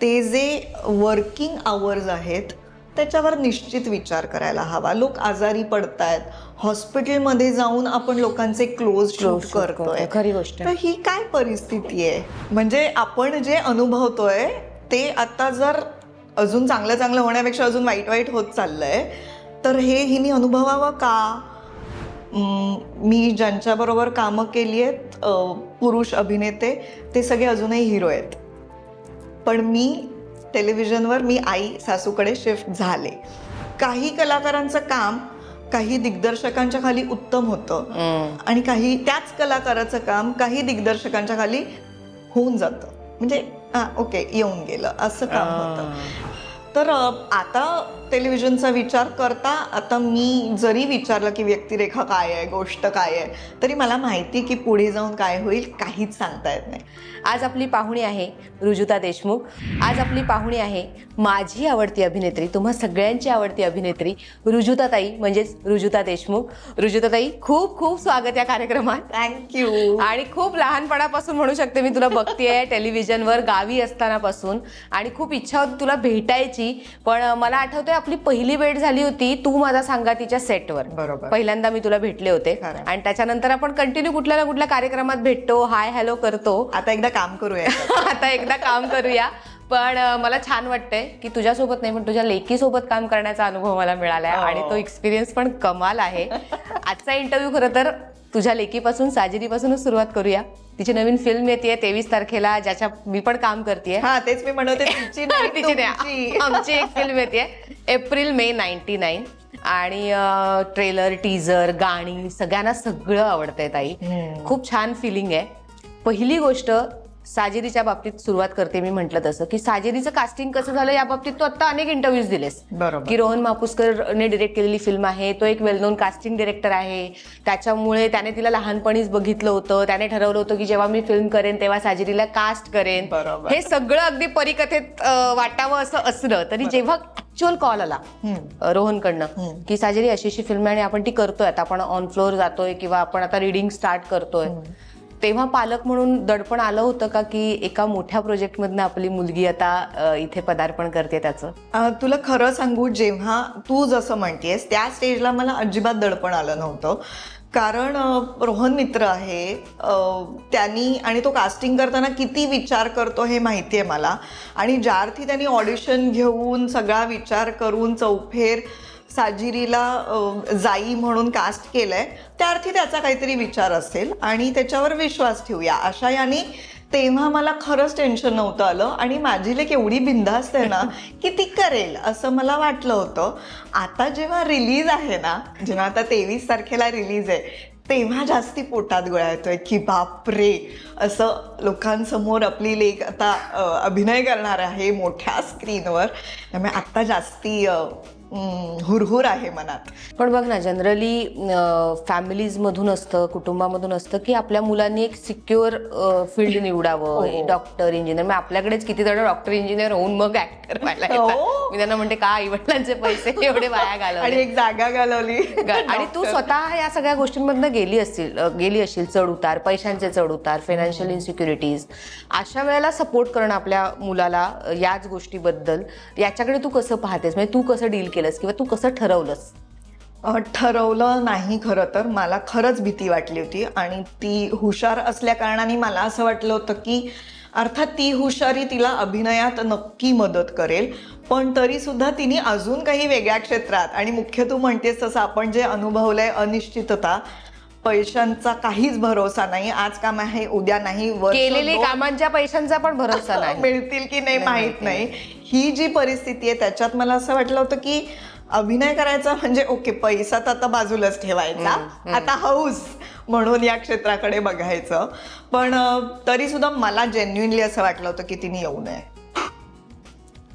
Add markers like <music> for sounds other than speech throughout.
ते जे working hours आहेत त्याच्यावर निश्चित विचार करायला हवा. लोक आजारी पडतायत. हॉस्पिटलमध्ये जाऊन आपण लोकांचे क्लोज शूट shoot करतोय. खरी गोष्ट. तर ही काय परिस्थिती आहे? म्हणजे आपण जे अनुभवतोय ते आता जर अजून चांगलं चांगलं होण्यापेक्षा अजून वाईट वाईट होत चाललंय तर हे हिनी अनुभवावं का? मी ज्यांच्याबरोबर कामं केली आहेत पुरुष अभिनेते ते सगळे अजूनही हिरो आहेत. पण मी टेलिव्हिजनवर मी आई सासूकडे शिफ्ट झाले. काही कलाकारांचं काम काही दिग्दर्शकांच्या खाली उत्तम होतं. आणि काही त्याच कलाकाराचं काम काही दिग्दर्शकांच्या खाली होऊन जातं. म्हणजे हा ओके येऊन गेलं. असं काम होतं. तर आता टेलिव्हिजनचा विचार करता आता मी जरी विचारलं की व्यक्तिरेखा काय आहे गोष्ट काय आहे तरी मला माहिती की पुढे जाऊन काय होईल काहीच सांगता येत नाही. आज आपली पाहुणी आहे रुजुता देशमुख. आज आपली पाहुणी आहे माझी आवडती अभिनेत्री तुम्हा सगळ्यांची आवडती अभिनेत्री रुजुताताई म्हणजेच रुजुता देशमुख. रुजुताताई खूप खूप स्वागत या कार्यक्रमात. थँक्यू आणि खूप लहानपणापासून म्हणू शकते मी तुला बघतेय टेलिव्हिजनवर गावी असतानापासून. आणि खूप इच्छा होती तुला भेटायची पण मला आठवतंय आपली पहिली भेट झाली होती तू माझा सांगातीच्या सेटवर बरोबर. पहिल्यांदा मी तुला भेटले होते. आणि त्याच्यानंतर आपण कंटिन्यू कुठल्या ना कुठल्या कार्यक्रमात भेटतो. हाय हॅलो करतो. आता एकदा काम करूया. <laughs> आता एकदा काम करूया. पण मला छान वाटतंय की तुझ्यासोबत नाही पण तुझ्या लेकीसोबत काम करण्याचा अनुभव मला मिळालाय. हो. आणि तो एक्सपिरियन्स पण कमाल आहे. आजचा इंटरव्ह्यू खरं तर तुझ्या लेकीपासून साजिरीपासूनच सुरुवात करूया. तिची नवीन फिल्म येते तेवीस तारखेला ज्याच्या मी पण काम करते हा तेच मी म्हणते <laughs> तिची नाही. <laughs> आमची एक फिल्म येते एप्रिल मे नाईन्टी नाईन आणि ट्रेलर टीजर गाणी सगळ्यांना सगळं आवडतंय ताई. खूप छान फिलिंग आहे. पहिली गोष्ट साजेरीच्या बाबतीत सुरुवात करते मी म्हटलं तसं. की साजेरीचं कास्टिंग कसं झालं या बाबतीत तू आता अनेक इंटरव्ह्यूज दिलेस. बरोबर. की रोहन मापुसकरने डिरेक्ट केलेली फिल्म आहे तो एक वेल नोन कास्टिंग डिरेक्टर आहे. त्याच्यामुळे त्याने तिला लहानपणीच बघितलं होतं. त्याने ठरवलं होतं की जेव्हा मी फिल्म करेन तेव्हा साजिरीला कास्ट करेन. हे सगळं अगदी परिकथेत वाटावं असं असलं तरी जेव्हा ऍक्च्युअल कॉल आला रोहनकडनं की साजेरी अशी अशी फिल्म आहे आणि आपण ती करतोय. आता आपण ऑन फ्लोअर जातोय किंवा आपण आता रिडिंग स्टार्ट करतोय. तेव्हा पालक म्हणून दडपण आलं होतं का की एका मोठ्या प्रोजेक्टमधनं आपली मुलगी आता इथे पदार्पण करते त्याचं? तुला खरं सांगू जेव्हा तू जसं म्हणतेस त्या स्टेजला मला अजिबात दडपण आलं नव्हतं. कारण रोहन मित्र आहे त्यांनी आणि तो कास्टिंग करताना किती विचार करतो हे माहिती आहे मला. आणि ज्या अर्थी त्यांनी ऑडिशन घेऊन सगळा विचार करून चौफेर साजिरीला जाई म्हणून कास्ट केलंय. त्या अर्थी त्याचा काहीतरी विचार असेल आणि त्याच्यावर विश्वास ठेवूया. अशा याने तेव्हा मला खरंच टेन्शन नव्हतं आलं आणि माझी लेक एवढी बिंदास्त आहे ना <laughs> की ती करेल असं मला वाटलं होतं. आता जेव्हा रिलीज आहे ना जेव्हा आता तेवीस तारखेला रिलीज आहे तेव्हा जास्ती पोटात गोळा येतोय की बापरे! असं लोकांसमोर आपली लेक आता अभिनय करणार आहे मोठ्या स्क्रीनवर त्यामुळे आत्ता जास्ती हुरहुर आहे मनात. पण बघ ना जनरली फॅमिलीजमधून असतं कुटुंबामधून असतं की आपल्या मुलांनी एक सिक्युअर फील्ड निवडावं डॉक्टर इंजिनियर मग आपल्याकडेच किती जण डॉक्टर इंजिनियर होऊन मग ऍक्टर व्हायला. हो. मी त्यांना म्हणते का आई वडिलांचे पैसे एवढे वाया <laughs> आणि घालवले एक जागा घालवली. <laughs> आणि तू स्वतः या सगळ्या गोष्टींमधनं गेली असतील गेली असशील चढ उतार पैशांचे चढ उतार फायनान्शियल इन्सिक्युरिटीज अशा वेळेला सपोर्ट करणं आपल्या मुलाला याच गोष्टीबद्दल याच्याकडे तू कसं पाहतेस? म्हणजे तू कसं डील केलंस किंवा तू कसं ठरवलंस? ठरवलं नाही खरं तर. मला खरंच भीती वाटली होती आणि ती हुशार असल्या कारणाने मला असं वाटलं होतं की अर्थात ती हुशारी तिला अभिनयात नक्की मदत करेल. पण तरीसुद्धा तिने अजून काही वेगळ्या क्षेत्रात आणि मुख्य तू म्हणतेस तसं आपण जे अनुभवलं आहे अनिश्चितता पैशांचा काहीच भरोसा नाही. आज काम आहे उद्या नाही वर्ष केलेले कामांच्या पैशांचा पण भरोसा <laughs> नाही. मिळतील की नाही माहीत नाही. ही जी परिस्थिती आहे त्याच्यात मला असं वाटलं होतं की अभिनय करायचा म्हणजे ओके पैसा तर आता बाजूलाच ठेवायचा. आता हौस म्हणून या क्षेत्राकडे बघायचं. पण तरी सुद्धा मला जेन्युनली असं वाटलं होतं की तिने येऊ नये.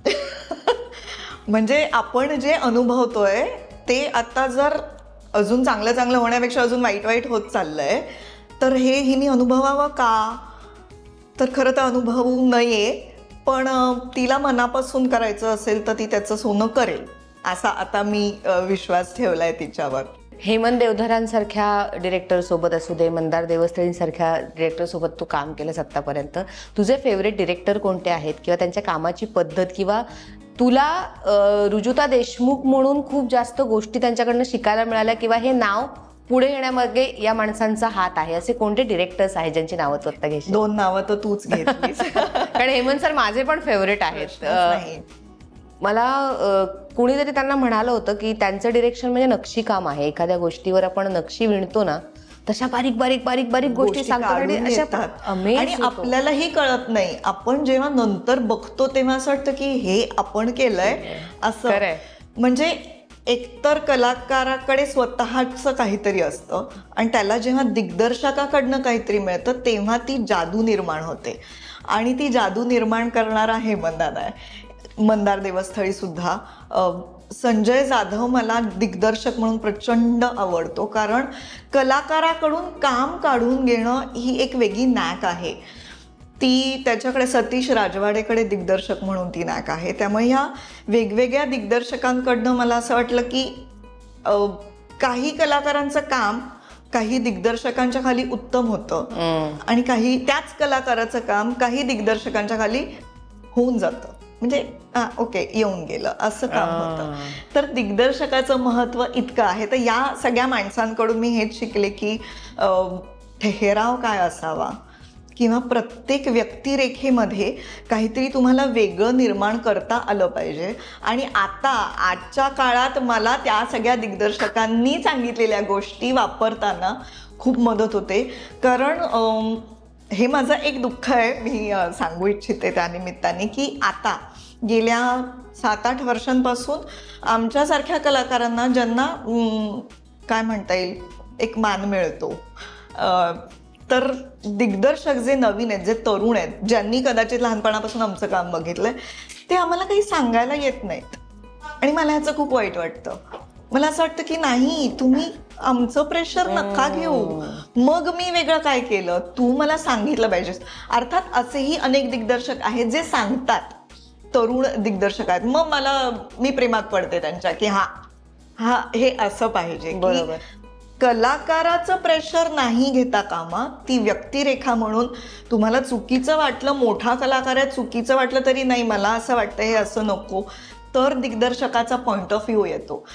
<laughs> म्हणजे आपण जे अनुभवतोय ते आता जर अजून चांगलं चांगलं होण्यापेक्षा अजून वाईट वाईट होत चाललंय. तर हे हिने अनुभवावं का? तर खरं तर अनुभवू नये पण तिला मनापासून करायचं असेल तर ती त्याचं सोनं करेल असा आता मी विश्वास ठेवलाय तिच्यावर. हेमंत देवधरांसारख्या डिरेक्टरसोबत असू दे मंदार देवस्थळींसारख्या डिरेक्टरसोबत तू काम केलंस आत्तापर्यंत. तुझे फेवरेट डिरेक्टर कोणते आहेत? किंवा त्यांच्या कामाची पद्धत किंवा तुला रुजुता देशमुख म्हणून खूप जास्त गोष्टी त्यांच्याकडनं शिकायला मिळाल्या किंवा हे नाव पुढे येण्यामागे या माणसांचा हात आहे. असे कोणते डिरेक्टर्स आहेत ज्यांची नावं तू आत्ता घेशील? दोन नावं तर तूच घेतलीस. <laughs> कारण हेमंत सर माझे पण फेवरेट आहेत. मला कुणीतरी त्यांना म्हणालं होतं की त्यांचं डिरेक्शन म्हणजे नक्षीकाम आहे. एखाद्या गोष्टीवर आपण नक्षी विणतो ना तशा बारीक बारीक बारीक बारीक गोष्टी सांगतात आणि. आपल्यालाही कळत नाही. आपण जेव्हा नंतर बघतो तेव्हा असं वाटतं की हे आपण केलंय असं. म्हणजे एकतर कलाकाराकडे स्वतःचं काहीतरी असतं आणि त्याला जेव्हा दिग्दर्शकाकडनं काहीतरी मिळतं तेव्हा ती जादू निर्माण होते. आणि ती जादू निर्माण करणारा हे मंदार आहे. मंदार देवस्थळी सुद्धा संजय जाधव मला दिग्दर्शक म्हणून प्रचंड आवडतो. कारण कलाकाराकडून काम काढून घेणं ही एक वेगळी नॅक आहे. ती त्याच्याकडे सतीश राजवाडेकडे दिग्दर्शक म्हणून ती नॅक आहे. त्यामुळे ह्या वेगवेगळ्या दिग्दर्शकांकडनं मला असं वाटलं की काही कलाकारांचं काम काही दिग्दर्शकांच्या खाली उत्तम होतं. आणि काही त्याच कलाकाराचं काम काही दिग्दर्शकांच्या खाली होऊन जातं. म्हणजे ओके येऊन गेलं. असं काम होतं. तर दिग्दर्शकाचं महत्त्व इतकं आहे. तर या सगळ्या माणसांकडून मी हेच शिकले की ठेहराव काय असावा? किंवा प्रत्येक व्यक्तिरेखेमध्ये काहीतरी तुम्हाला वेगळं निर्माण करता आलं पाहिजे. आणि आता आजच्या काळात मला त्या सगळ्या दिग्दर्शकांनी सांगितलेल्या गोष्टी वापरताना खूप मदत होते. कारण हे माझं एक दुःख आहे. मी सांगू इच्छिते त्या निमित्ताने की आता गेल्या सात आठ वर्षांपासून आमच्यासारख्या कलाकारांना ज्यांना काय म्हणता येईल एक मान मिळतो. तर दिग्दर्शक जे नवीन आहेत जे तरुण आहेत ज्यांनी कदाचित लहानपणापासून आमचं काम बघितलंय ते आम्हाला काही सांगायला येत नाहीत. आणि मला ह्याचं खूप वाईट वाटतं. मला असं वाटतं की नाही तुम्ही आमचं प्रेशर नका घेऊ. मग मी वेगळं काय केलं? तू मला सांगितलं पाहिजेस. अर्थात असेही अनेक दिग्दर्शक आहेत जे सांगतात. तरुण दिग्दर्शक आहेत. मग मला मी प्रेमात पडते त्यांच्या की हा हा हे असं पाहिजे बरोबर. कलाकाराचं प्रेशर नाही घेता कामा ती व्यक्तिरेखा म्हणून तुम्हाला चुकीचं वाटलं मोठा कलाकार आहे चुकीचं वाटलं तरी नाही मला असं वाटतं हे असं नको. तर दिग्दर्शकाचा पॉइंट ऑफ व्ह्यू येतो.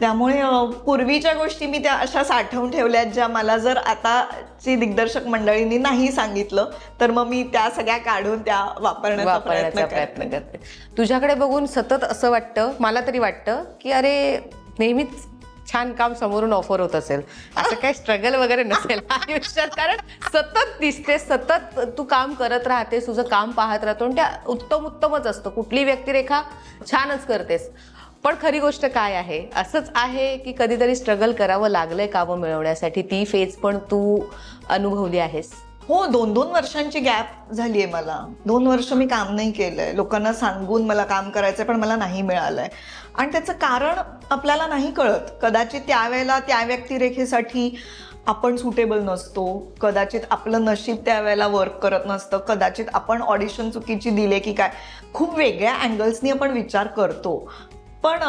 त्यामुळे पूर्वीच्या गोष्टी मी त्या अशा साठवून ठेवल्यात ज्या मला जर आताची दिग्दर्शक मंडळींनी नाही सांगितलं तर मग मी त्या सगळ्या काढून त्या वापरण्याचा प्रयत्न करते. तुझ्याकडे बघून सतत असं वाटतं मला तरी वाटतं की अरे नेहमीच छान काम समोरून ऑफर होत असेल. असं काही स्ट्रगल वगैरे नसेल <laughs> आयुष्यात कारण सतत दिसते सतत तू काम करत राहतेस तुझं काम पाहत राहतो आणि त्या उत्तम उत्तमच असतं. कुठली व्यक्तिरेखा छानच करतेस. पण खरी गोष्ट काय आहे? असंच आहे की कधीतरी स्ट्रगल करावं लागलंय कामं मिळवण्यासाठी. ती फेज पण तू अनुभवली आहेस. हो दोन दोन वर्षांची गॅप झाली आहे मला. दोन वर्ष मी काम नाही केलंय. लोकांना सांगून मला काम करायचंय पण मला नाही मिळालंय. आणि त्याचं कारण आपल्याला नाही कळत. कदाचित त्यावेळेला त्या व्यक्तिरेखेसाठी आपण सुटेबल नसतो. कदाचित आपलं नशीब त्यावेळेला वर्क करत नसतं. कदाचित आपण ऑडिशन चुकीची दिले की काय. खूप वेगळ्या अँगल्सनी आपण विचार करतो. पण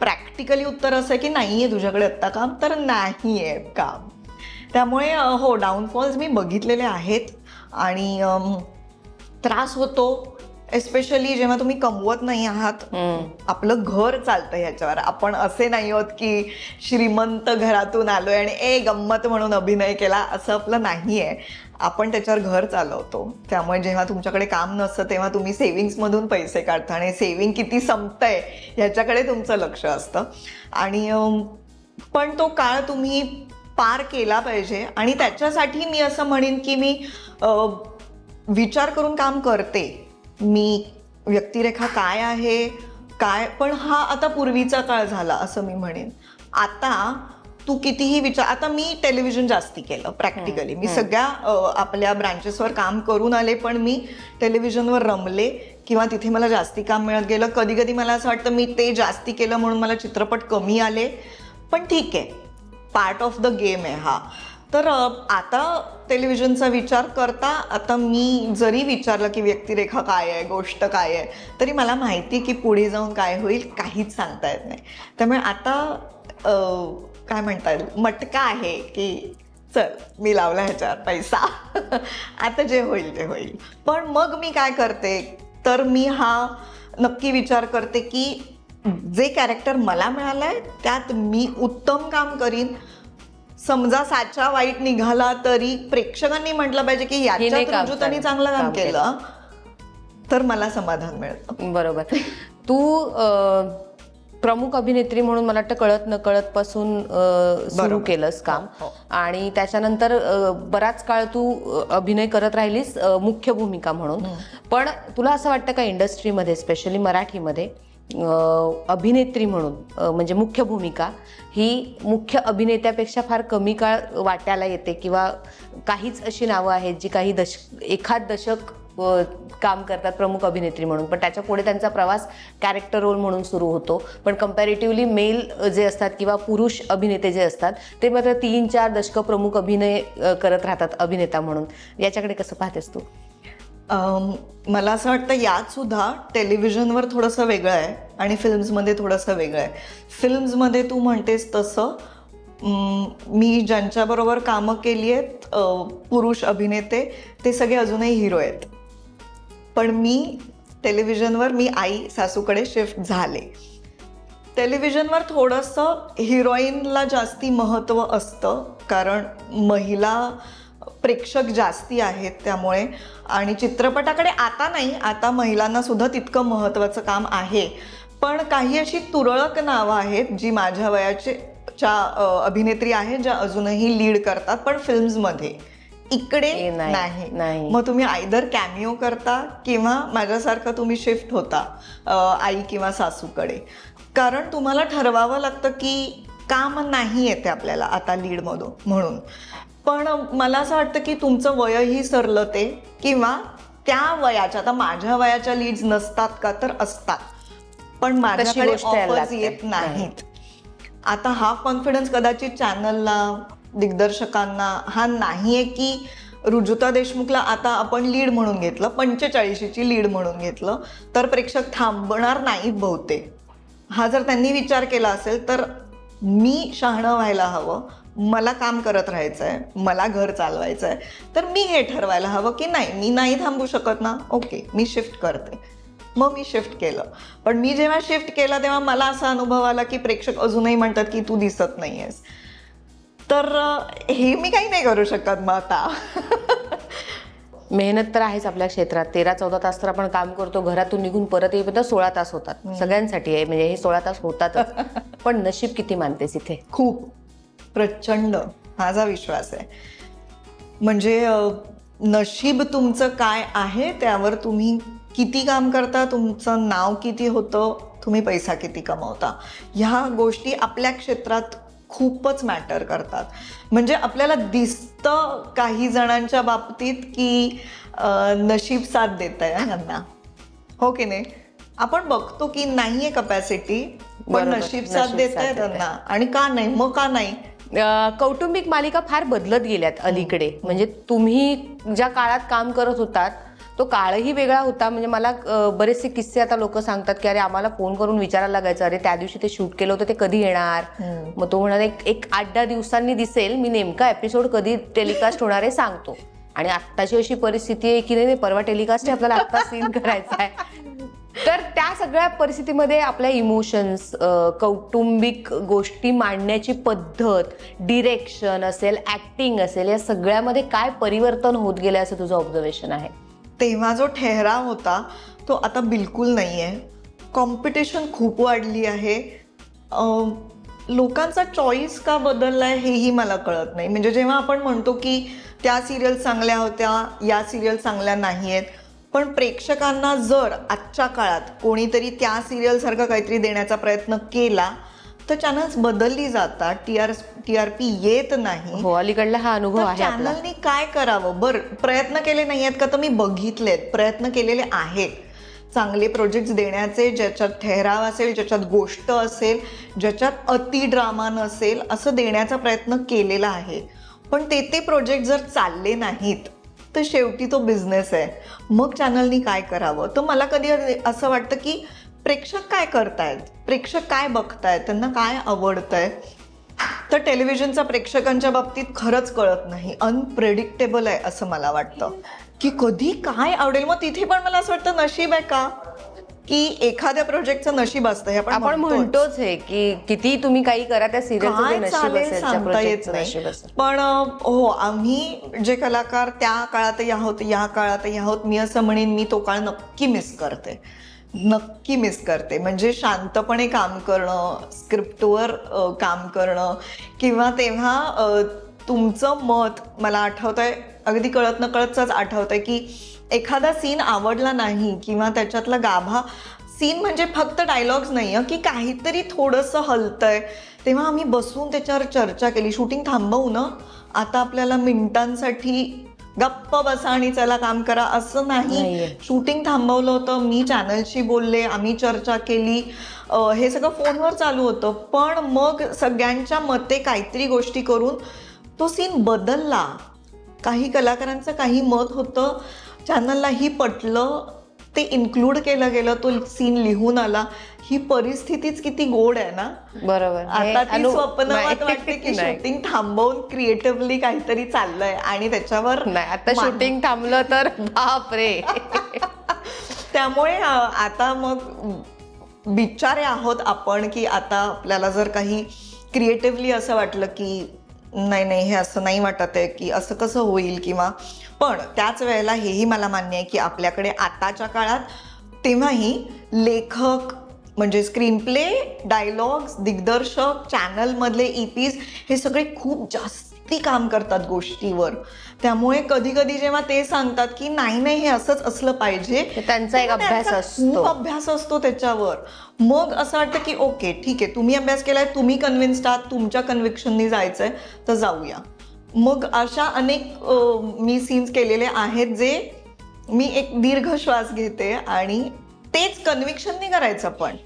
प्रॅक्टिकली उत्तर असं आहे की नाही आहे तुझ्याकडे आत्ता काम तर नाही आहे काम. त्यामुळे हो डाऊनफॉल्स मी बघितलेले आहेत आणि त्रास होतो एस्पेशली जेव्हा तुम्ही कमवत नाही आहात आपलं घर चालतं ह्याच्यावर. आपण असे नाही आहोत की श्रीमंत घरातून आलोय आणि ए गंमत म्हणून अभिनय केला असं आपलं नाही आहे आपण त्याच्यावर घर चालवतो. त्यामुळे जेव्हा तुमच्याकडे काम नसतं तेव्हा तुम्ही सेव्हिंग्समधून पैसे काढता आणि सेव्हिंग किती संपतंय ह्याच्याकडे तुमचं लक्ष असतं. आणि पण तो काळ तुम्ही पार केला पाहिजे आणि त्याच्यासाठी मी असं म्हणेन की मी विचार करून काम करते. मी व्यक्तिरेखा काय आहे काय पण हा आता पूर्वीचा काळ झाला असं मी म्हणेन. आता तू कितीही विचार आता मी टेलिव्हिजन जास्ती केलं प्रॅक्टिकली मी सगळ्या आपल्या ब्रांचेसवर काम करून आले पण मी टेलिव्हिजनवर रमले किंवा तिथे मला जास्ती काम मिळत गेलं. कधी कधी मला असं वाटतं मी ते जास्ती केलं म्हणून मला चित्रपट कमी आले. पण ठीक आहे. पार्ट ऑफ द गेम आहे हा. तर आता टेलिव्हिजनचा विचार करता आता मी जरी विचारलं की व्यक्तिरेखा काय आहे गोष्ट काय आहे तरी मला माहिती की पुढे जाऊन काय होईल काहीच सांगता येत नाही. त्यामुळे आता काय म्हणता येईल मटका आहे की चल मी लावला ह्याच्यावर पैसा. <laughs> आता जे होईल ते होईल. पण मग मी काय करते? तर मी हा नक्की विचार करते की जे कॅरेक्टर मला मिळालंय त्यात मी उत्तम काम करीन. समजा साचा वाईट निघाला तरी प्रेक्षकांनी म्हटलं पाहिजे की रुजुतानी केलं. चांगलं काम केलं. तर मला समाधान मिळतं. बरोबर. तू प्रमुख अभिनेत्री म्हणून मला वाटतं कळत न कळत पासून सुरू. केलंस काम हो, हो. आणि त्याच्यानंतर बराच काळ तू अभिनय करत राहिलीस मुख्य भूमिका म्हणून पण तुला असं वाटतं का इंडस्ट्रीमध्ये स्पेशली मराठीमध्ये अभिनेत्री म्हणून म्हणजे मुख्य भूमिका ही मुख्य अभिनेत्यापेक्षा फार कमी काळ वाट्याला येते किंवा काहीच अशी नावं आहेत जी काही दश एखाद दशक काम करतात प्रमुख अभिनेत्री म्हणून. पण त्याच्या पुढे त्यांचा प्रवास कॅरेक्टर रोल म्हणून सुरू होतो. पण कम्पॅरेटिव्हली मेल जे असतात किंवा पुरुष अभिनेते जे असतात ते मात्र तीन चार दशकं प्रमुख अभिनय करत राहतात अभिनेता म्हणून. याच्याकडे कसं पाहतेस तू? मला असं वाटतं यातसुद्धा टेलिव्हिजनवर थोडंसं वेगळं आहे आणि फिल्म्समध्ये थोडंसं वेगळं आहे. फिल्म्समध्ये तू म्हणतेस तसं मी ज्यांच्याबरोबर कामं केली आहेत पुरुष अभिनेते ते सगळे अजूनही हिरो आहेत. पण मी टेलिव्हिजनवर मी आई सासूकडे शिफ्ट झाले. टेलिव्हिजनवर थोडंसं हिरोईनला जास्ती महत्त्व असतं कारण महिला प्रेक्षक जास्ती आहेत त्यामुळे. आणि चित्रपटाकडे आता नाही आता महिलांनासुद्धा तितकं महत्त्वाचं काम आहे. पण काही अशी तुरळक नावं आहेत जी माझ्या वयाचे च्या अभिनेत्री आहेत ज्या अजूनही लीड करतात पण फिल्म्समध्ये इकडे नाही, नाही. नाही. मग तुम्ही आयदर कॅमिओ करता किंवा माझ्यासारखं तुम्ही शिफ्ट होता अ, आई किंवा सासूकडे. कारण तुम्हाला ठरवावं लागतं की काम नाही येते आपल्याला आता लीडमधून म्हणून. पण मला असं वाटतं की तुमचं वयही सरलं ते किंवा त्या वयाच्या आता माझ्या वयाच्या लीड्स नसतात का तर असतात. पण माझ्याकडे गोष्ट यायला ऑफर्स लागते. येत नाहीत आता हा कॉन्फिडन्स कदाचित चॅनलला दिग्दर्शकांना हा नाही आहे की रुजुता देशमुखला आता आपण लीड म्हणून घेतलं पंचेचाळीशीची लीड म्हणून घेतलं तर प्रेक्षक थांबणार नाहीत बहुतेक. हा जर त्यांनी विचार केला असेल तर मी शहाणं व्हायला हवं मला काम करत राहायचं आहे मला घर चालवायचं आहे तर मी हे ठरवायला हवं की नाही मी नाही थांबू शकत ना? ओके मी शिफ्ट करते. मग मी शिफ्ट केलं. पण मी जेव्हा शिफ्ट केलं तेव्हा मला असा अनुभव आला की प्रेक्षक अजूनही म्हणतात की तू दिसत नाही आहेस तर हे मी काही नाही करू शकत मग आता. मेहनत तर आहेच आपल्या क्षेत्रात. तेरा चौदा तास तर आपण काम करतो घरातून निघून परत येईपर्यंत सोळा तास होतात. सगळ्यांसाठी आहे म्हणजे हे सोळा तास होतातच. <laughs> पण नशीब किती मानतेस इथे? खूप. प्रचंड. माझा विश्वास आहे. म्हणजे नशीब तुमचं काय आहे त्यावर तुम्ही किती काम करता तुमचं नाव किती होतं तुम्ही पैसा किती कमवता. ह्या गोष्टी आपल्या क्षेत्रात खूपच मॅटर करतात. म्हणजे आपल्याला दिसतं काही जणांच्या बाबतीत की नशीब साथ देत आहे यांना हो की नाही? आपण बघतो की नाहीये कपॅसिटी पण नशीब साथ देत आहे देतंय. त्यांना. आणि का नाही? मग का नाही? कौटुंबिक मालिका फार बदलत गेल्यात अलीकडे. म्हणजे तुम्ही ज्या काळात काम करत होतात तो काळही वेगळा होता. म्हणजे मला बरेचसे किस्से आता लोक सांगतात की अरे आम्हाला फोन करून विचारायला लागायचं. अरे त्या दिवशी ते शूट केलं होतं ते कधी येणार? मग तो म्हणाला एक एक आठ दहा दिवसांनी दिसेल. मी नेमका एपिसोड कधी टेलिकास्ट होणार आहे सांगतो. आणि आत्ताची अशी परिस्थिती आहे की नाही नाही, परवा टेलिकास्ट आहे आपल्याला आत्ता सीन <laughs> करायचा आहे. तर त्या सगळ्या परिस्थितीमध्ये आपल्या इमोशन्स कौटुंबिक गोष्टी मांडण्याची पद्धत डिरेक्शन असेल ऍक्टिंग असेल या सगळ्यामध्ये काय परिवर्तन होत गेलं असं तुझं ऑब्झर्वेशन आहे? तेव्हा जो ठेहराव होता तो आता बिलकुल नाही आहे कॉम्पिटिशन खूप वाढली आहे. लोकांचा चॉईस का बदलला आहे हेही मला कळत नाही. म्हणजे जेव्हा आपण म्हणतो की त्या सिरियल चांगल्या होत्या या सिरियल चांगल्या नाही आहेत पण प्रेक्षकांना जर आजच्या काळात कोणीतरी त्या सिरियलसारखं काहीतरी देण्याचा प्रयत्न केला तर चॅनल्स बदलली जातात. T R T R P येत नाही. हो अलीकडला हा अनुभव आहे चॅनलनी काय करावं? बर प्रयत्न केले नाही आहेत का? तर मी बघितलेत. प्रयत्न केलेले आहेत. चांगले प्रोजेक्ट्स देण्याचे ज्याच्यात ठहराव असेल ज्याच्यात गोष्ट असेल ज्याच्यात अति ड्रामा नसेल असं देण्याचा प्रयत्न केलेला आहे. पण ते ते प्रोजेक्ट जर चालले नाहीत तर शेवटी तो बिझनेस आहे. मग चॅनलनी काय करावं? तर मला कधी असं वाटतं की प्रेक्षक काय करतायत? प्रेक्षक काय बघतायत? त्यांना काय आवडतंय? तर टेलिव्हिजनचा प्रेक्षकांच्या बाबतीत खरंच कळत नाही. अनप्रेडिक्टेबल आहे असं मला वाटतं. की कधी काय आवडेल? मग तिथे पण मला असं वाटतं नशीब आहे का? की एखाद्या प्रोजेक्टचं नशीब असतं हे आपण आपण म्हणतोच. हे की किती तुम्ही काही करा त्या असेल पण हो आम्ही जे कलाकार त्या काळातही आहोत या काळातही आहोत मी असं म्हणेन मी तो काळ नक्की मिस करते. नक्की मिस करते. म्हणजे शांतपणे काम करणं स्क्रिप्टवर काम करणं किंवा तेव्हा तुमचं मत मला आठवतंय अगदी कळत न कळतच आठवतंय की एखादा सीन आवडला नाही किंवा त्याच्यातला गाभा सीन म्हणजे फक्त डायलॉग्स नाही आहे की काहीतरी थोडंसं हलतंय. तेव्हा आम्ही बसून त्याच्यावर चर्चा केली. शूटिंग थांबवू ना? आता आपल्याला मिनिटांसाठी गप्प बसा आणि चला काम करा असं नाही. शूटिंग थांबवलं होतं मी चॅनलशी बोलले आम्ही चर्चा केली. हे सगळं फोनवर चालू होतं. पण मग सगळ्यांच्या मते काहीतरी गोष्टी करून तो सीन बदलला. काही कलाकारांचं काही मत होतं. चॅनललाही पटलं. ते इन्क्लूड केलं गेलं तो सीन लिहून आला ही परिस्थितीच किती गोड आहे ना बरोबर आता ती नाही. वाटते की. <laughs> शूटिंग थांबवून क्रिएटिव्हली काहीतरी चाललंय आणि त्याच्यावर नाही आता शूटिंग थांबलं तर बाप रे <laughs> त्यामुळे आता मग बिचारे आहोत आपण की आता आपल्याला जर काही क्रिएटिव्हली असं वाटलं की नाही नाही हे असं नाही वाटत आहे की असं कसं होईल किंवा पण त्याच वेळेला हेही मला मान्य आहे की आपल्याकडे आताच्या काळात तेव्हाही लेखक म्हणजे स्क्रीनप्ले डायलॉग्स दिग्दर्शक चॅनलमधले ई पीज हे सगळे खूप जास्ती काम करतात गोष्टीवर. त्यामुळे कधी कधी जेव्हा ते सांगतात की नाही नाही हे असंच असलं पाहिजे त्यांचा एक अभ्यास असतो. खूप अभ्यास असतो त्याच्यावर. मग असं वाटतं की ओके ठीक आहे तुम्ही अभ्यास केलाय तुम्ही कन्व्हिन्स्ड आहात तुमच्या कन्व्हिक्शननी जायचंय तर जाऊया. मग अशा अनेक मी सीन्स केलेले आहेत जे मी एक दीर्घ श्वास घेते आणि तेच कन्व्हिक्शननी करायचं पण.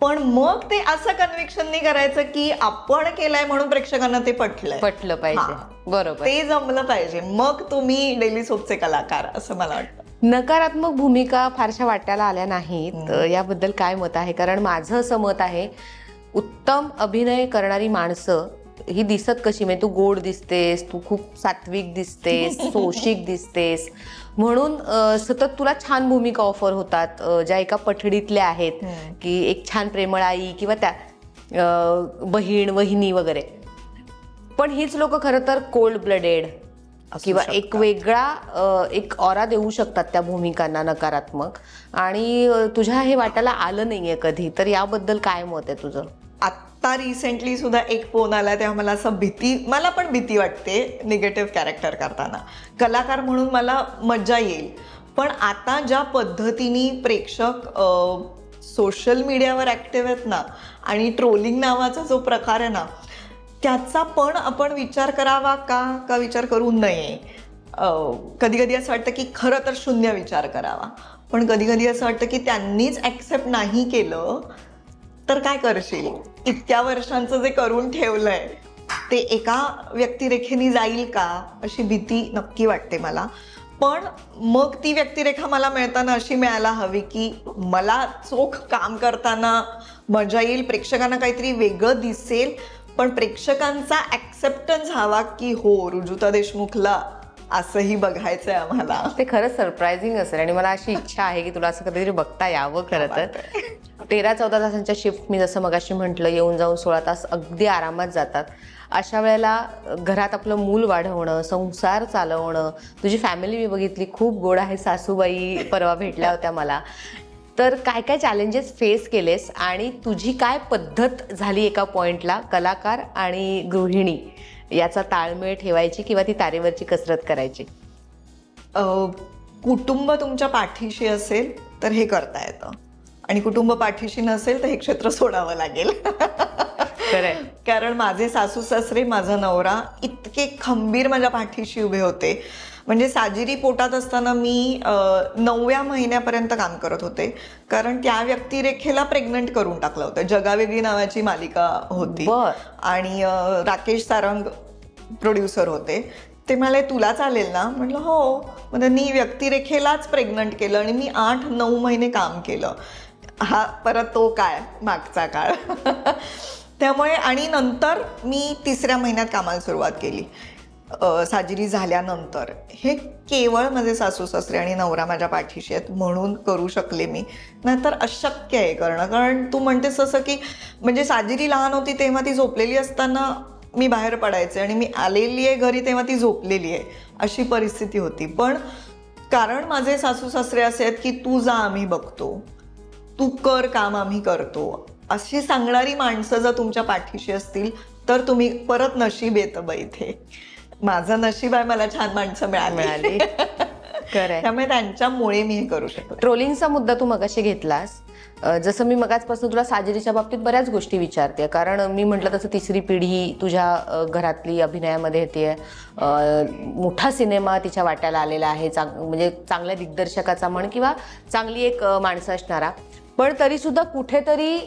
पण मग ते असं कन्व्हिक्शननी करायचं की आपण केलंय म्हणून प्रेक्षकांना ते पटलंय. पटलं पाहिजे. बरोबर. ते जमलं पाहिजे. मग तुम्ही डेली सोपचे कलाकार असं मला वाटतं. नकारात्मक भूमिका फारशा वाटायला आल्या नाहीत. याबद्दल काय मत आहे? कारण माझं असं मत आहे उत्तम अभिनय करणारी माणसं ही दिसत कशी? म्हणजे तू गोड दिसतेस तू खूप सात्विक दिसतेस <laughs> सोशिक दिसतेस. म्हणून सतत तुला छान भूमिका ऑफर होतात. ज्या एका पठडीतल्या आहेत की एक छान प्रेमळ आई किंवा त्या बहीण वहिनी वगैरे. पण हीच लोक खरं तर कोल्ड ब्लडेड किंवा एक वेगळा एक ऑरा देऊ शकतात त्या भूमिकांना नकारात्मक. आणि तुझ्या हे वाटायला आलं नाहीये कधी. तर याबद्दल काय मत आहे तुझं? आत्ता रिसेंटली सुद्धा एक फोन आला तेव्हा मला असं भीती मला पण भीती वाटते निगेटिव्ह कॅरेक्टर करताना. कलाकार म्हणून मला मज्जा येईल. पण आता ज्या पद्धतीने प्रेक्षक सोशल मीडियावर ॲक्टिव्ह आहेत ना आणि ट्रोलिंग नावाचा जो प्रकार आहे ना त्याचा पण आपण विचार करावा का? का विचार करू नये? कधी कधी असं वाटतं की खरं तर शून्य विचार करावा. पण कधी कधी असं वाटतं की त्यांनीच ॲक्सेप्ट नाही केलं तर काय करशील? इतक्या वर्षांचं जे करून ठेवलंय ते एका व्यक्तिरेखेने जाईल का? अशी भीती नक्की वाटते मला. पण मग ती व्यक्तिरेखा मला मिळताना अशी मिळायला हवी की मला चोख काम करताना मजा येईल प्रेक्षकांना काहीतरी वेगळं दिसेल पण प्रेक्षकांचा ॲक्सेप्टन्स हवा की हो रुजुता देशमुखला असंही बघायचंय आम्हाला. ते खरंच सरप्रायझिंग असेल आणि मला अशी इच्छा आहे की तुला असं कधीतरी बघता यावं खरं तर. तेरा चौदा तासांच्या शिफ्ट मी जसं मगाशी म्हटलं येऊन जाऊन सोळा तास अगदी आरामात जातात. अशा वेळेला घरात आपलं मूल वाढवणं संसार चालवणं तुझी फॅमिली मी बघितली खूप गोड आहे सासूबाई परवा भेटल्या होत्या मला. तर काय काय चॅलेंजेस फेस केलेस आणि तुझी काय पद्धत झाली एका पॉइंटला कलाकार आणि गृहिणी? याचा ताळमेळ ठेवायची किंवा ती तारेवरची कसरत करायची? कुटुंब तुमच्या पाठीशी असेल तर हे करता येतं. आणि कुटुंब पाठीशी नसेल तर हे क्षेत्र सोडावं लागेल. कारण माझे सासू सासरे माझा नवरा इतके खंबीर माझ्या पाठीशी उभे होते. म्हणजे साजिरी पोटात असताना मी नवव्या महिन्यापर्यंत काम करत होते. कारण त्या व्यक्तिरेखेला प्रेग्नंट करून टाकलं होतं. जगावेगळी नावाची मालिका होती. आणि राकेश सारंग प्रोड्युसर होते. ते म्हणाले तुला चालेल ना? म्हटलं हो. मग त्यांनी व्यक्तिरेखेलाच प्रेग्नंट केलं आणि मी आठ नऊ महिने काम केलं. हा परत तो काय मागचा काळ. <laughs> त्यामुळे आणि नंतर मी तिसऱ्या महिन्यात कामाला सुरुवात केली. साजरी झाल्यानंतर. हे केवळ माझे सासू सासरे आणि नवरा माझ्या पाठीशी आहेत म्हणून करू शकले मी. नाहीतर अशक्य आहे करणं. कारण तू म्हणतेस असं की म्हणजे साजरी लहान होती तेव्हा ती झोपलेली असताना मी बाहेर पडायचे आणि मी आलेली आहे घरी तेव्हा ती झोपलेली आहे. अशी परिस्थिती होती. पण कारण माझे सासू सासरे असे आहेत की तू जा आम्ही बघतो. तू कर काम आम्ही करतो. अशी सांगणारी माणसं जर तुमच्या पाठीशी असतील तर तुम्ही परत नशीब येतं बाई इथे. माझं नशीब आहे मला छान माणसं मिळाली. त्यामुळे त्यांच्यामुळे मी हे करू शकतो ट्रोलिंगचा मुद्दा तू मगाशी घेतलास. जसं मी मगाचपासून तुला साजरीच्या बाबतीत बऱ्याच गोष्टी विचारते. कारण मी म्हटलं तसं तिसरी पिढी तुझ्या घरातली अभिनयामध्ये येते. मोठा सिनेमा तिच्या वाट्याला आलेला आहे. चांग म्हणजे चांगल्या दिग्दर्शकाचा म्हण किंवा चांगली एक माणसं असणारा. पण तरी सुद्धा कुठेतरी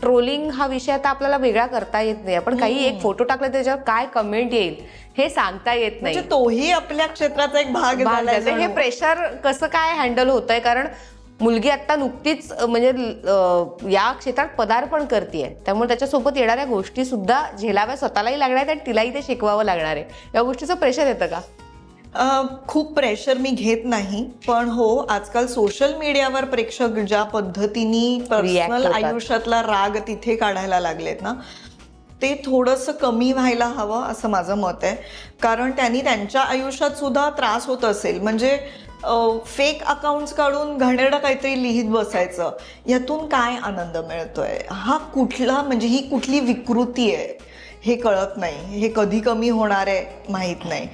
ट्रोलिंग हा विषय आता आपल्याला वेगळा करता येत नाही. आपण काही एक फोटो टाकला त्याच्यावर काय कमेंट येईल? हे सांगता येत नाही म्हणजे तोही आपल्या क्षेत्राचा एक भाग झालाय. हे. प्रेशर कसं काय हँडल होत आहे कारण मुलगी आता नुकतीच म्हणजे या क्षेत्रात पदार्पण करते त्यामुळे त्याच्यासोबत येणाऱ्या गोष्टी सुद्धा झेलाव्या स्वतःलाही लागणार आहेत आणि तिलाही ते शिकवावं लागणार आहे या गोष्टीचं प्रेशर येतं का खूप प्रेशर मी घेत नाही पण हो आजकाल सोशल मीडियावर प्रेक्षक ज्या पद्धतीने पर्सनल. आयुष्यातला राग तिथे काढायला लागलेत ना ते थोडंसं कमी व्हायला हवं असं माझं मत आहे. कारण त्यांनी त्यांच्या आयुष्यात सुद्धा त्रास होत असेल. म्हणजे फेक अकाउंट्स काढून घाणेरडं काहीतरी लिहित बसायचं यातून काय आनंद मिळतोय? हा कुठला म्हणजे ही कुठली विकृती आहे? हे कळत नाही. हे कधी कमी होणार आहे? माहीत नाही.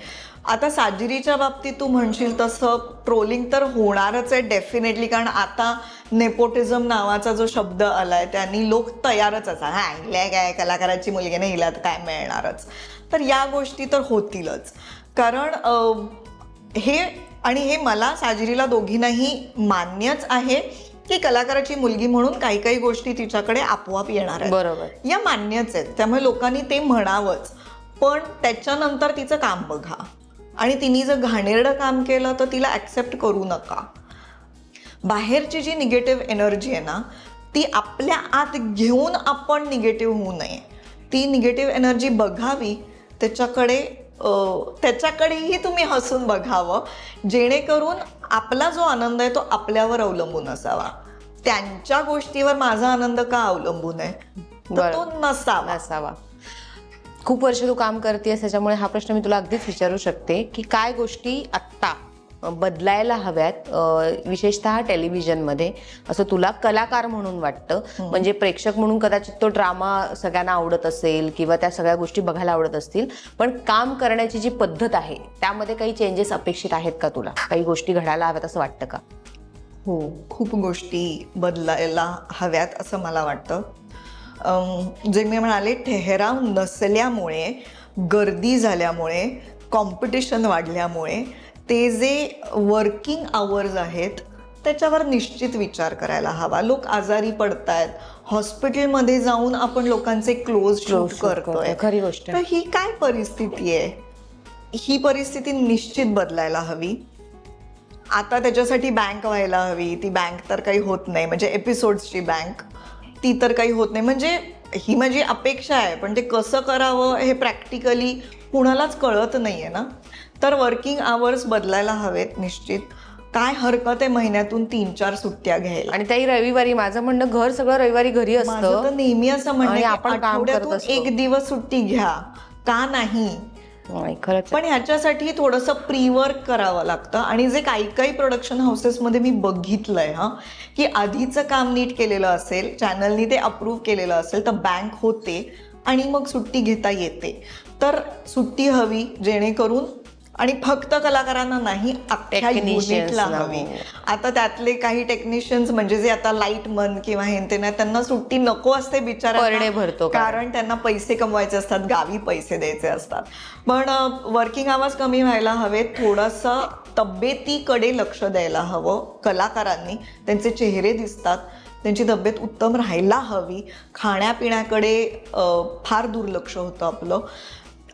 आता साजिरीच्या बाबतीत तू म्हणशील तसं ट्रोलिंग तर होणारच आहे डेफिनेटली कारण आता नेपोटिझम नावाचा जो शब्द आलाय त्यांनी लोक तयारच असतात हा हिला काय कलाकाराची मुलगी नाही हिला तर काय मिळणारच. तर या गोष्टी तर होतीलच. कारण हे आणि हे मला साजिरीला दोघींनाही मान्यच आहे की कलाकाराची मुलगी म्हणून काही काही गोष्टी तिच्याकडे आपोआप येणार आहेत. बरोबर. या मान्यच आहेत. त्यामुळे लोकांनी ते म्हणावंच. पण त्याच्यानंतर तिचं काम बघा. आणि तिने जर घाणेरडं काम केलं तर तिला ॲक्सेप्ट करू नका. बाहेरची जी निगेटिव्ह एनर्जी आहे ना ती आपल्या आत घेऊन आपण निगेटिव्ह होऊ नये. ती निगेटिव्ह एनर्जी बघावी त्याच्याकडे त्याच्याकडेही तुम्ही हसून बघावं. जेणेकरून आपला जो आनंद आहे तो आपल्यावर अवलंबून असावा. त्यांच्या गोष्टीवर माझा आनंद का अवलंबून आहे? तो नसावा. असावा खूप वर्ष तू काम करतेस त्याच्यामुळे हा प्रश्न मी तुला अगदीच विचारू शकते की काय गोष्टी आत्ता बदलायला हव्यात विशेषतः टेलिव्हिजनमध्ये. असं तुला कलाकार म्हणून वाटतं. म्हणजे प्रेक्षक म्हणून कदाचित तो ड्रामा सगळ्यांना आवडत असेल किंवा त्या सगळ्या गोष्टी बघायला आवडत असतील पण काम करण्याची जी पद्धत आहे त्यामध्ये काही चेंजेस अपेक्षित आहेत का तुला? काही गोष्टी घडायला हव्यात असं वाटतं का? हो खूप गोष्टी बदलायला हव्यात असं मला वाटतं. जे मी म्हणाले ठेहराव नसल्यामुळे गर्दी झाल्यामुळे कॉम्पिटिशन वाढल्यामुळे ते जे वर्किंग आवर्स आहेत त्याच्यावर निश्चित विचार करायला हवा. लोक आजारी पडतायत. हॉस्पिटलमध्ये जाऊन आपण लोकांचे क्लोज शूट करतोय. खरी गोष्ट. तर ही काय परिस्थिती आहे? ही परिस्थिती निश्चित बदलायला हवी. आता त्याच्यासाठी बँक व्हायला हवी. ती बँक तर काही होत नाही. म्हणजे एपिसोड्सची बँक ती तर काही होत नाही. म्हणजे ही माझी अपेक्षा आहे पण ते कसं करावं हे प्रॅक्टिकली कुणालाच कळत नाही आहे ना. तर वर्किंग आवर्स बदलायला हवेत निश्चित. काय हरकत आहे महिन्यातून तीन चार सुट्ट्या घ्यायला? आणि त्याही रविवारी माझं म्हणणं घर सगळं रविवारी घरी असतं. नेहमी असं म्हणणं आपण. एक दिवस सुट्टी घ्या. का नाही? नाही, खरंच पण ह्याच्यासाठी थोडंसं प्री वर्क करावं लागतं. आणि जे काही काही प्रोडक्शन हाऊसेसमध्ये मी बघितलंय हा की आधीचं काम नीट केलेलं असेल चॅनलनी ते अप्रूव्ह केलेलं असेल तर बँक होते आणि मग सुट्टी घेता येते. तर सुट्टी हवी जेणेकरून आणि फक्त कलाकारांना नाही अख्ख्या युनिटला हवी. हो. आता त्यातले काही टेक्निशियन्स म्हणजे जे आता लाइट मन किंवा हे ते नाही त्यांना सुट्टी नको असते बिचारा भरतो कारण. त्यांना पैसे कमवायचे असतात गावी पैसे द्यायचे असतात. पण वर्किंग आवर्स कमी व्हायला हवेत थोडंसं तब्येतीकडे लक्ष द्यायला हवं कलाकारांनी. त्यांचे चेहरे दिसतात त्यांची तब्येत उत्तम राहायला हवी. खाण्यापिण्याकडे फार दुर्लक्ष होतं आपलं.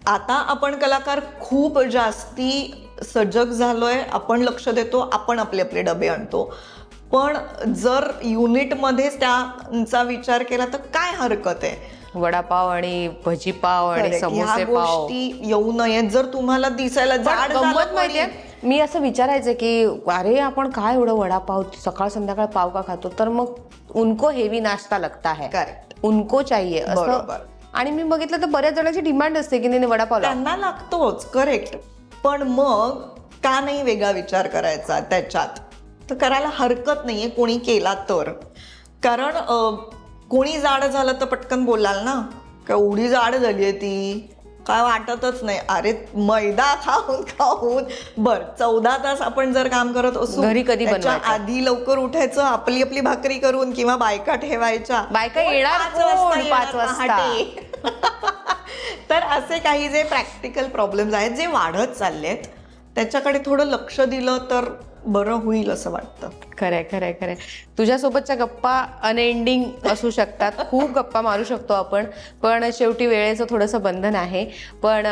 आता आपण कलाकार खूप जास्ती सजग झालोय. आपण लक्ष देतो आपण आपले आपले डबे आणतो. पण जर युनिटमध्येच त्यांचा विचार केला तर काय हरकत आहे? वडापाव आणि भजीपाव आणि समोसे पाव. गोष्टी येऊ नयेत. जर तुम्हाला दिसायला जाड झालं गंमत माहितीये मी असं विचारायचं की अरे आपण काय एवढं वडापाव सकाळ संध्याकाळ पाव का खातो? तर मग उनको हेवी नाश्ता लगता है. उनको चाहिए. असं बरोबर. आणि मी बघितलं तर बऱ्याच जणांची डिमांड असते की नाही नाही, वडापाव त्यांना लागतोच करेक्ट पण मग का नाही वेगळा विचार करायचा त्याच्यात? तर करायला हरकत नाहीये कोणी केला तर. कारण कोणी जाड झालं तर पटकन बोलाल ना? का एवढी जाड झाली आहे ती? काय वाटतच नाही अरे मैदा खाऊन खाऊन बर चौदा तास आपण जर काम करत असू घरी कधी त्याच्या बनवायचं? आधी लवकर उठायचं आपली आपली भाकरी करून किंवा बायका ठेवायच्या बायका कोण येणार पाच वाजता कोण येणार पाच वाजता? पहाटे? <laughs> तर असे काही जे प्रॅक्टिकल प्रॉब्लेम्स आहेत जे वाढत चाललेत त्याच्याकडे थोडं लक्ष दिलं तर बरं होईल असं वाटतं खरंय खरंय खरंय. तुझ्यासोबतच्या गप्पा अनएंडिंग असू शकतात. खूप गप्पा मारू शकतो आपण पण शेवटी वेळेचं थोडंसं बंधन आहे. पण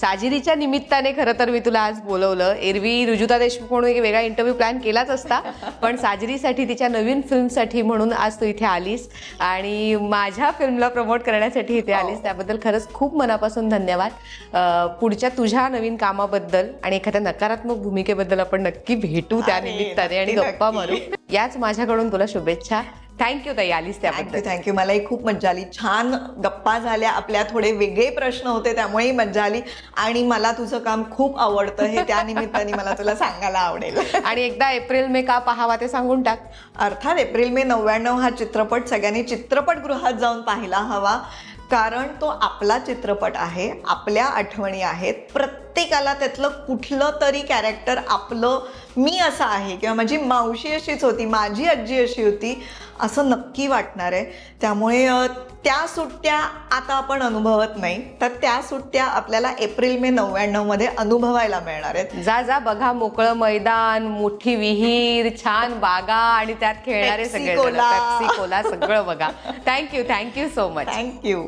साजिरीच्या निमित्ताने खरं तर मी तुला आज बोलवलं. एरवी रुजुता देशमुख म्हणून एक वेगळा इंटरव्ह्यू प्लॅन केलाच असता. पण साजिरीसाठी तिच्या नवीन फिल्मसाठी म्हणून आज तू इथे आलीस. आणि माझ्या फिल्मला प्रमोट करण्यासाठी इथे आलीस. त्याबद्दल खरंच खूप मनापासून धन्यवाद. पुढच्या तुझ्या नवीन कामाबद्दल आणि एखाद्या नकारात्मक भूमिकेबद्दल आपण नक्की भेटू त्या निमित्ताने आणि गप्पा नक्की. याच माझ्याकडून तुला शुभेच्छा. थँक्यू ताई. आलीस त्याबद्दल. थँक्यू थँक्यू मलाही खूप मज्जा आली. छान गप्पा झाल्या. आपल्या थोडे वेगळे प्रश्न होते त्यामुळेही मज्जा आली. आणि मला तुझं काम खूप आवडतं. हे त्या निमित्ताने मला तुला सांगायला आवडेल. आणि एकदा एप्रिल मे का पाहावा ते सांगून टाक. अर्थात एप्रिल मे नव्याण्णव हा चित्रपट. सगळ्यांनी चित्रपटगृहात जाऊन पाहायला हवा. कारण तो आपला चित्रपट आहे आपल्या आठवणी आहेत. प्रत्येकाला त्यातलं कुठलं तरी कॅरेक्टर आपलं मी असं आहे किंवा माझी मावशी अशीच होती माझी आजी अशी होती. असं नक्की वाटणार आहे. त्यामुळे त्या सुट्ट्या आता आपण अनुभवत नाही. तर त्या सुट्ट्या आपल्याला एप्रिल मे नव्याण्णवमध्ये अनुभवायला मिळणार आहेत. जा जा बघा मोकळं मैदान मोठी विहीर छान बागा आणि त्यात खेळणारे सगळे. कोला. सगळं बघा. Thank you thank you so much thank you